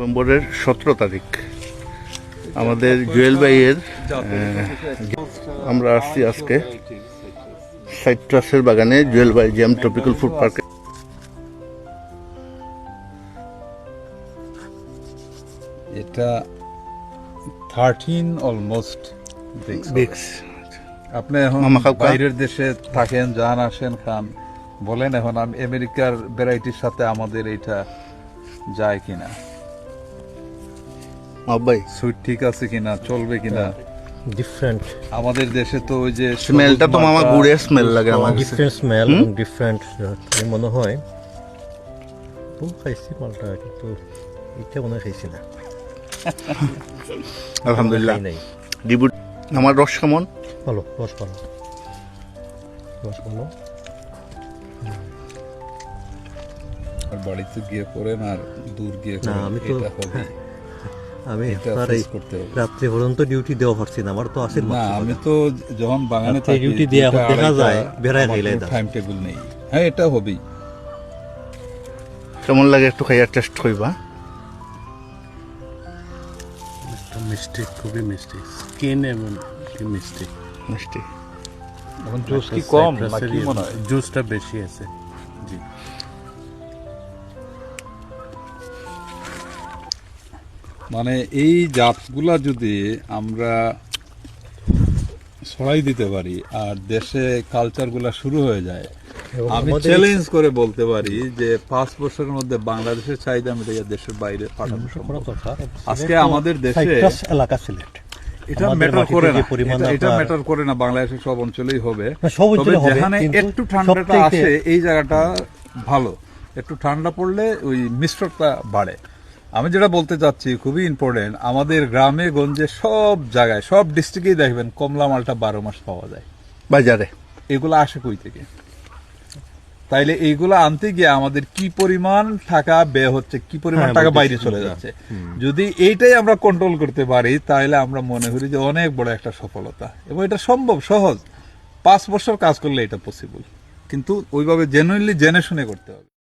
নভেম্বরের সতেরো তারিখ। আমাদের জুয়েল ভাইয়ের আমরা আসছি আজকে সাইট্রাসের বাগানে জুয়েল ভাই জ্যাম ট্রপিক্যাল ফুড পার্কে। এটা থার্টিন অলমোস্ট বিক্স আপনি এখন বাইরের দেশে থাকেন যান আসেন খান বলেন এখন আমি আমেরিকার ভ্যারাইটির সাথে আমাদের এটা যায় কিনা। ভাই সুইট ঠিক আছে কিনা চলবে কিনা? ডিফারেন্ট আমাদের দেশে তো ওই যে স্মেলটা তো মামা গুড়ের স্মেল লাগে আমার। ডিফারেন্ট স্মেল ডিফারেন্ট মনে হয়। বহু খাইছি মালটা কিন্তু এটা মনে খাইছি না। আলহামদুলিল্লাহ। ডিবু আমার রস কেমন? ভালো রস ভালো। রস ভালো। আর বাড়িতে গিয়ে করেন আর দূর গিয়ে না, আমি তো- আমি আপনার এই face রাত্রি পর্যন্ত ডিউটি দেওয়া পারছি না আমার তো আছে না আমি তো যখন বাগানে রাত্রে duty দিয়ে দেখা যায়, বেড়ায় দাও। টাইম টেবিল নেই। হ্যাঁ এটা হবেই। কেমন লাগে একটু খাইয়ার টেস্ট করবা একটা মিষ্টি খুবই মিষ্টি। স্কিন এবং কি মিষ্টি? মিষ্টি। এখন জুস কি কম নাকি মনে হয়? জুসটা বেশি আছে। জি। মানে এই জাতগুলা যদি আমরা ছড়াই দিতে পারি আর দেশে কালচারগুলা শুরু হয়ে যায় আমি চ্যালেঞ্জ করে বলতে পারি যে পাঁচ বছরের মধ্যে বাংলাদেশের চাহিদা মিটে দেশের বাইরে পাঠানো সম্ভব। আজকে আমাদের দেশে এলাকা সিলেট। এটা ম্যাটার করে না। এটা- ম্যাটার করে না বাংলাদেশের সব অঞ্চলেই হবে। তবে যেখানে একটু ঠান্ডাটা আসে এই জায়গাটা ভালো। একটু ঠান্ডা পড়লে ওই মিশ্রতা বাড়ে। আমি যেটা বলতে চাচ্ছি খুবই ইম্পর্টেন্ট আমাদের গ্রামে গঞ্জে সব জায়গায় সব ডিস্ট্রিক্টেই দেখবেন কমলা মালটা বারো মাস পাওয়া যায়। বাজারে? এগুলো আসে কই থেকে? তাইলে এইগুলো আনতে গিয়ে আমাদের কি পরিমাণ টাকা ব্যয় হচ্ছে কি পরিমাণ হ্যাঁ, টাকা বাইরে চলে যাচ্ছে। যদি এইটাই আমরা কন্ট্রোল করতে পারি তাহলে আমরা মনে করি যে অনেক বড় একটা সফলতা। এবং এটা সম্ভব সহজ। পাঁচ বছর কাজ করলে এটা পসিবল কিন্তু ওইভাবে জেনুইনলি জেনে শুনে করতে হবে।